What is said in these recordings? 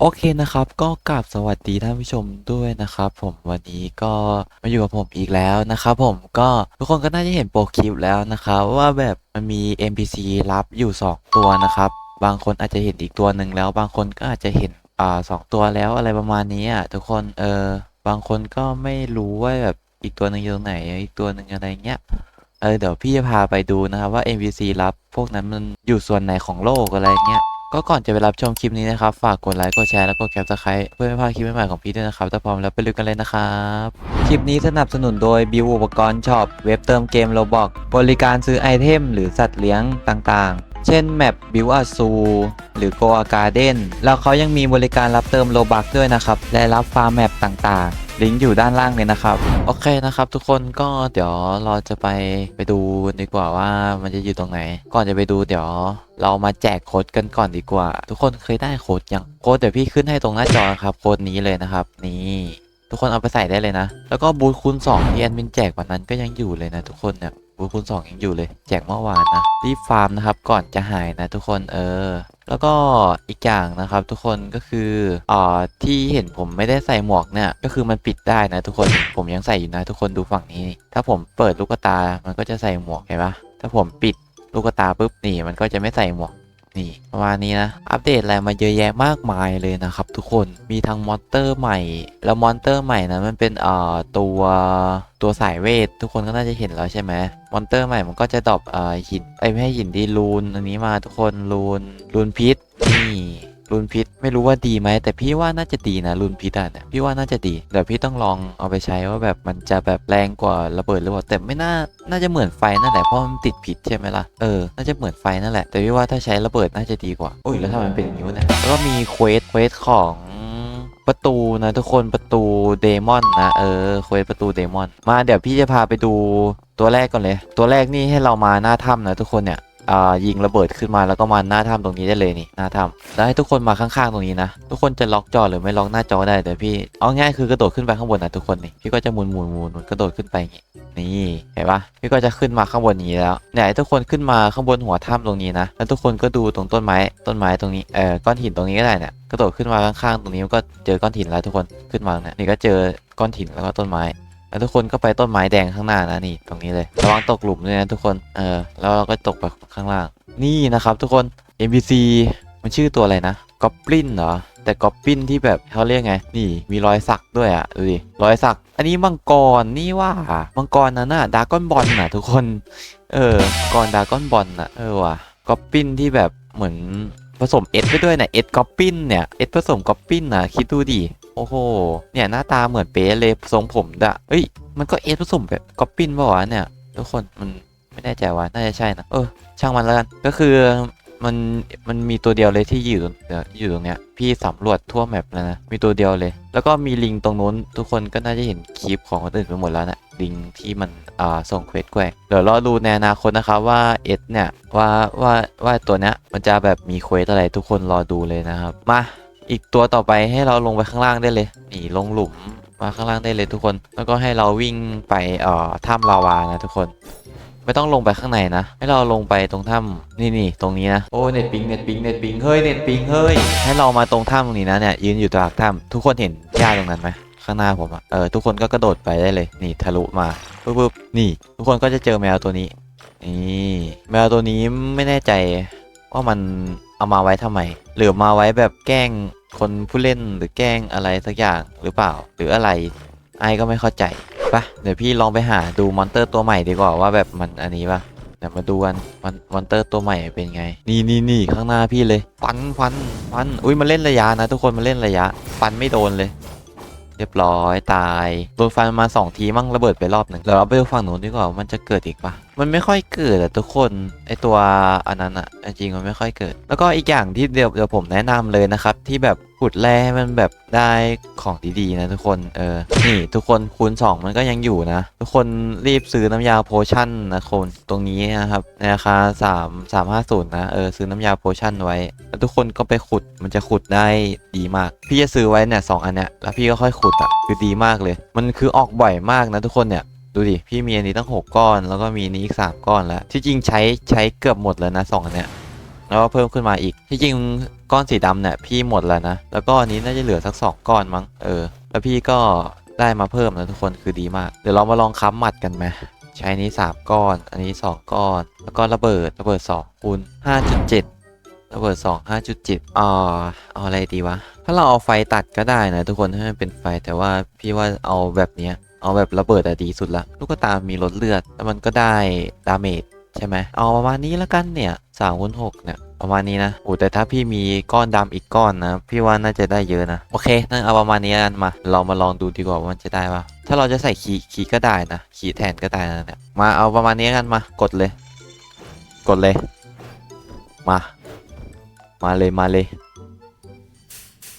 โอเคนะครับก็กราบสวัสดีท่านผู้ชมด้วยนะครับ ผมวันนี้ก็มาอยู่กับผมอีกแล้วนะครับผมก็ทุกคนก็น่าจะเห็นโปรคลิปแล้วนะครับว่าแบบมันมี NPC รับอยู่ 2 ตัวนะครับ บางคนอาจจะเห็นอีกตัวหนึ่งแล้ว บางคนก็อาจจะเห็นอ่าสองตัวแล้วอะไรประมาณนี้อะทุกคนเออบางคนก็ไม่รู้ว่าแบบอีกตัวหนึ่งอยู่ตรงไหนอีกตัวหนึ่งอะไรเงี้ยเออเดี๋ยวพี่จะพาไปดูนะครับว่า NPC รับพวกนั้นมันอยู่ส่วนไหนของโลกอะไรเงี้ย ก็ก่อนจะไปรับชมคลิปนี้นะครับ ฝากกดไลค์ กดแชร์แล้วก็แคปสไครต์เพื่อไม่พลาดคลิปใหม่ๆของพี่ด้วยนะครับถ้าพร้อมแล้วไปลุยกันเลยนะครับ คลิปนี้สนับสนุนโดยบิวอุปกรณ์ช็อปเว็บเติมเกมโลบอกบริการซื้อไอเทม หรือสัตว์เลี้ยงต่างๆ เช่นแมปบิวอาซูหรือโกอาการ์เด้นแล้วเขายังมีบริการรับเติมโลบักด้วยนะครับและรับฟาร์มแมปต่างๆ ลิงก์อยู่ด้านล่างเลยนะครับ โอเคนะครับทุกคนก็เดี๋ยวเราจะไปไปดูดีกว่าว่ามันจะอยู่ตรงไหน ก่อนจะไปดูเดี๋ยวเรามาแจกโค้ดกันก่อนดีกว่า ทุกคนเคยได้โค้ดยังโค้ดเดี๋ยวพี่ขึ้นให้ตรงหน้าจอครับโค้ดนี้เลยนะครับ นี่ทุกคนเอาไปใส่ได้เลยนะ แล้วก็บูทคูณ2ที่แอดมินแจกวันนั้นก็ยังอยู่เลยนะทุกคนเนี่ย บูธคูณ2ยังอยู่เลย แจกเมื่อวานนะ รีบฟาร์มนะครับก่อนจะหายนะทุกคนเออ แล้วก็อีกอย่างนะครับ ทุกคนก็คืออ่อที่เห็นผมไม่ได้ใส่หมวกเนี่ยก็คือมันปิดได้นะทุกคนผมยังใส่อยู่นะ ทุกคนดูฝั่งนี้ ถ้าผมเปิดลูกตา มันก็จะใส่หมวกเห็นปะถ้าผมปิดลูกตาปุ๊บนี่มันก็จะไม่ใส่หมวก นี่ประมาณนี้นะ อัปเดตอะไรมาเยอะแยะมากมายเลยนะครับทุกคนมีทั้งมอนเตอร์ใหม่ แล้วมอนเตอร์ใหม่นะมันเป็นเอ่อตัวตัวสายเวท ทุกคนก็น่าจะเห็นแล้วใช่ไหมมอนเตอร์ใหม่มันก็จะดรอปเอ่อหินไอ้ไม่ให้หินดีรูนอันนี้มาทุกคนรูนรูนพิษนี่ รูนพิษไม่รู้ว่าดีไหมแต่พี่ว่าน่าจะดีนะรูนพิษอะเนี่ยพี่ว่าน่าจะดีเดี๋ยวพี่ต้องลองเอาไปใช้ว่าแบบมันจะแบบแรงกว่าระเบิดหรือเปล่าแต่ไม่น่าน่าจะเหมือนไฟนั่นแหละเพราะมันติดพิษใช่ไหมล่ะเออน่าจะเหมือนไฟนั่นแหละแต่พี่ว่าถ้าใช้ระเบิดน่าจะดีกว่าอุ้ยแล้วทำไมมันเป็นอย่างนี้วะเนี่ยแล้วก็มีเควสเควสของประตูนะทุกคนประตูเดมอนนะเออเควสประตูเดมอน มาเดี๋ยวพี่จะพาไปดูตัวแรกก่อนเลย ตัวแรกนี่ให้เรามาหน้าถ้ำนะทุกคนเนี่ย ยิงระเบิดขึ้นมาแล้วก็มาหน้าถ้ำตรงนี้ได้เลยนี่หน้าถ้ำแล้วให้ทุกคนมาข้างๆตรงนี้นะ ทุกคนจะล็อกจอหรือไม่ล็อกหน้าจอได้เดี๋ยวพี่เอาง่ายคือกระโดดขึ้นไปข้างบนนะทุกคนนี่พี่ก็จะหมุนหมุนหมุนกระโดดขึ้นไปอย่างงี้นี่เห็นปะพี่ก็จะขึ้นมาข้างบนนี้แล้วเนี่ยให้ทุกคนขึ้นมาข้างบนหัวถ้ำตรงนี้นะแล้วทุกคนก็ดูตรงต้นไม้ต้นไม้ตรงนี้เอ่อก้อนหินตรงนี้ก็ได้เนี่ยกระโดดขึ้นมาข้างๆตรงนี้ก็เจอก้อนหินแล้วทุกคนขึ้นมาเนี่ยนี่ก็เจอก้อนหินแล้วก็ต้นไม้ แล้วทุกคนก็ไปต้นไม้แดงข้างหน้านะนี่ตรงนี้เลยระวังตกหลุมด้วยนะทุกคนเออแล้วเราก็ตกไปข้างล่าง นี่นะครับทุกคน NPC มันชื่อตัวอะไรนะกอบลินเหรอแต่กอบลินที่แบบเขาเรียกไง นี่มีรอยสักด้วยอะดูดิรอยสัก อันนี้มังกรนี่ว่ามังกรนั้นน่ะดากอนบอลน่ะทุกคน เออมังกรดากอนบอลน่ะเออว่ะกอบลินที่แบบเหมือนผสมเอสไปด้วยนะเอสกอบลินเนี่ยเอสผสมกอบลินน่ะคิดดูดิ โอ้โห เนี่ยหน้าตาเหมือนเป๊ะเลยทรงผมดะเอ้ย มันก็เอสผสมแบบกอบลินป่าวะเนี่ย ทุกคน มันไม่แน่ใจว่าน่าจะใช่นะ เออ ช่างมันแล้วกัน ก็คือมันมันมีตัวเดียวเลยที่อยู่ตรงเอ่ออยู่ตรงเนี้ย พี่สำรวจทั่วแมปแล้วนะ มีตัวเดียวเลย แล้วก็มีลิงตรงนู้น ทุกคนก็น่าจะเห็นคลิปของคนอื่นไปหมดแล้วนะลิงที่มันอ่าส่งเควสแกว่งเดี๋ยวรอดูในอนาคตนะครับว่าเอสเนี่ยว่าว่าว่าตัวเนี้ยมันจะแบบมีเควสอะไรทุกคนรอดูเลยนะครับ มา อีกตัวต่อไปให้เราลงไปข้างล่างได้เลยนี่ลงหลุมมาข้างล่างได้เลยทุกคน แล้วก็ให้เราวิ่งไปเอ่อถ้ำลาวานะทุกคน ไม่ต้องลงไปข้างในนะ ให้เราลงไปตรงถ้ำนี่นี่ตรงนี้นะโอ้เน็ตปิงเน็ตปิงเน็ตปิงเฮ้ยเน็ตปิงเฮ้ยให้เรามาตรงถ้ำตรงนี้นะเนี่ยยืนอยู่ตรงถ้ำทุกคนเห็นหญ้าตรงนั้นไหมข้างหน้าผมอะเออทุกคนก็กระโดดไปได้เลย นี่ทะลุมาปุ๊บปุ๊บนี่ ทุกคนก็จะเจอแมวตัวนี้นี่แมวตัวนี้ไม่แน่ใจว่ามัน เอามาไว้ทำไม หรือมาไว้แบบแกล้งคนผู้เล่นหรือแกล้งอะไรสักอย่างหรือเปล่า หรืออะไรไอ้ก็ไม่เข้าใจปะเดี๋ยวพี่ลองไปหาดูมอนเตอร์ตัวใหม่ดีกว่าว่าแบบมันอันนี้ปะเดี๋ยวมาดูกันมอนมอนเตอร์ตัวใหม่เป็นไง นี่นี่นี่ข้างหน้าพี่เลยฟันฟันฟันอุ้ยมันเล่นระยะนะทุกคนมันเล่นระยะฟันไม่โดนเลย เรียบร้อยตายโดนฟันมาสองทีมั่งระเบิดไปรอบหนึ่งเดี๋ยวเราไปดูฝั่งนู้นดีกว่าว่ามันจะเกิดอีกปะ มันไม่ค่อยเกิดอะทุกคนไอตัวอันนั้นอะจริงๆมันไม่ค่อยเกิด แล้วก็อีกอย่างที่เดี๋ยวเดี๋ยวผมแนะนำเลยนะครับ ที่แบบขุดแร่มันแบบได้ของดีๆนะทุกคนเออนี่ทุกคนคูณ 2 มันก็ยังอยู่นะ ทุกคนรีบซื้อน้ำยาโพชั่นนะคนตรงนี้นะครับในราคา3 3 5 0นะเออซื้อน้ำยาโพชั่นไว้แล้วทุกคนก็ไปขุดมันจะขุดได้ดีมาก พี่จะซื้อไว้เนี่ยสองอันเนี่ยแล้วพี่ก็ค่อยขุดอะคือดีมากเลย มันคือออกบ่อยมากนะทุกคนเนี่ย ดูดิ พี่มีอันนี้ตั้ง 6 ก้อน แล้วก็มีอันนี้อีก 3 ก้อนแล้ว ที่จริงใช้ใช้เกือบหมดแล้วนะสองอันเนี้ย แล้วก็เพิ่มขึ้นมาอีก ที่จริงก้อนสีดำเนี่ยพี่หมดแล้วนะ แล้วก็อันนี้น่าจะเหลือสักสองก้อนมั้ง เออ แล้วพี่ก็ได้มาเพิ่มนะทุกคนคือดีมาก เดี๋ยวเรามาลองค้ำหมัดกันไหมใช้นี้ 3 ก้อน อันนี้ 2 ก้อน แล้วก็ระเบิดระเบิด2คูณ5.7ระเบิด2 5.7อ่าเอาอะไรดีวะ ถ้าเราเอาไฟตัดก็ได้นะทุกคนให้มันเป็นไฟแต่ว่าพี่ว่าเอาแบบเนี้ย เอาแบบระเบิดอะดีสุดละลูกตามีลดเลือดแล้วมันก็ได้ดาเมจใช่ไหมเอาประมาณนี้แล้วกันเนี่ยสามคูณหกเนี่ยประมาณนี้นะโอ้แต่ถ้าพี่มีก้อนดำอีกก้อนนะ พี่ว่าน่าจะได้เยอะนะ โอเคนั่นเอาประมาณนี้กันมา เรามาลองดูดีกว่าว่ามันจะได้ปะถ้าเราจะใส่ขีขีก็ได้นะ ขีแทนก็ได้นะเนี่ย มาเอาประมาณนี้กันมา กดเลย กดเลย มา มาเลยมาเลย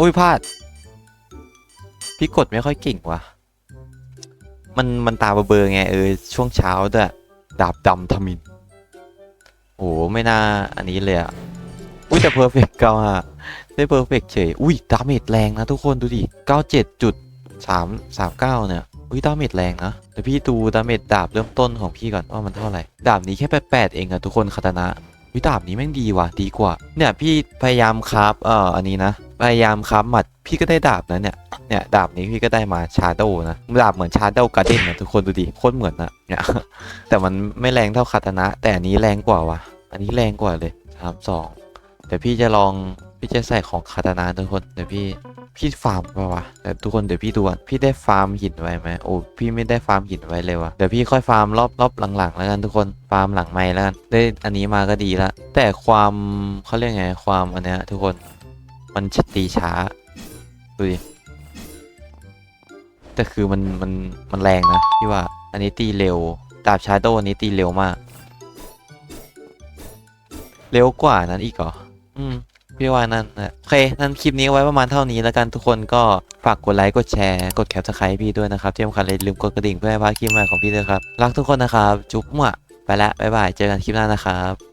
อุ้ยพลาด พี่กดไม่ค่อยเก่งว่ะ มันมันตาเบลอๆไงเออช่วงเช้าด้วยดาบดำทมิน โอ้ไม่น่าอันนี้เลยอะอุ้ยแต่เพอร์เฟกต์เก้าฮะได้เพอร์เฟกต์เฉย อุ้ยดาเมจแรงนะทุกคนดูดิเก้าเจ็ดจุดสามสามเก้าเนี่ย อุ้ยดาเมจแรงนะเดี๋ยวพี่ดูดาเมจดาบเริ่มต้นของพี่ก่อนว่ามันเท่าไหร่ ดาบนี้แค่แปดแปดเองอะทุกคนคาตานะวิดาบนี้แม่งดีว่ะดีกว่า เนี่ยพี่พยายามคราฟเอ่ออันนี้นะ พยายามคราฟหมัดพี่ก็ได้ดาบนะเนี่ยเนี่ยดาบนี้พี่ก็ได้มาชาโดนะดาบเหมือนชาโดการ์เด้นนะทุกคนดูดิโคตรเหมือนนะเนี่ยแต่มันไม่แรงเท่าคาตานะ แต่อันนี้แรงกว่าว่ะอันนี้แรงกว่าเลยสามสองเดี๋ยวพี่จะลองพี่จะใส่ของคาตานะทุกคนเดี๋ยวพี่พี่ฟาร์มป่าวะแต่ทุกคนเดี๋ยวพี่ดูก่อนพี่ได้ฟาร์มหินไว้ไหมโอ้พี่ไม่ได้ฟาร์มหินไว้เลยว่ะเดี๋ยวพี่ค่อยฟาร์มรอบรอบหลังๆแล้วกันทุกคนฟาร์มหลังไม่แล้วกันได้อันนี้มาก็ดีละแต่ความเขาเรียกไงความอันเนี้ยทุกคน มันตีช้า ดูดิ แต่คือมันมันมันแรงนะพี่ว่า อันนี้ตีเร็ว ดาบชาโดอันนี้ตีเร็วมาก เร็วกว่านั้นอีกเหรอ อืมพี่ว่านั่นนะโอเค นั่นคลิปนี้ไว้ประมาณเท่านี้แล้วกันทุกคนก็ฝากกดไลค์ กดแชร์ กดแคปสไครต์พี่ด้วยนะครับที่สำคัญเลยลืมกดกระดิ่งเพื่อให้พลาดคลิปใหม่ของพี่ด้วยครับ รักทุกคนนะครับ จุ๊บมั่วไปละบ๊ายบาย เจอกันคลิปหน้านะครับ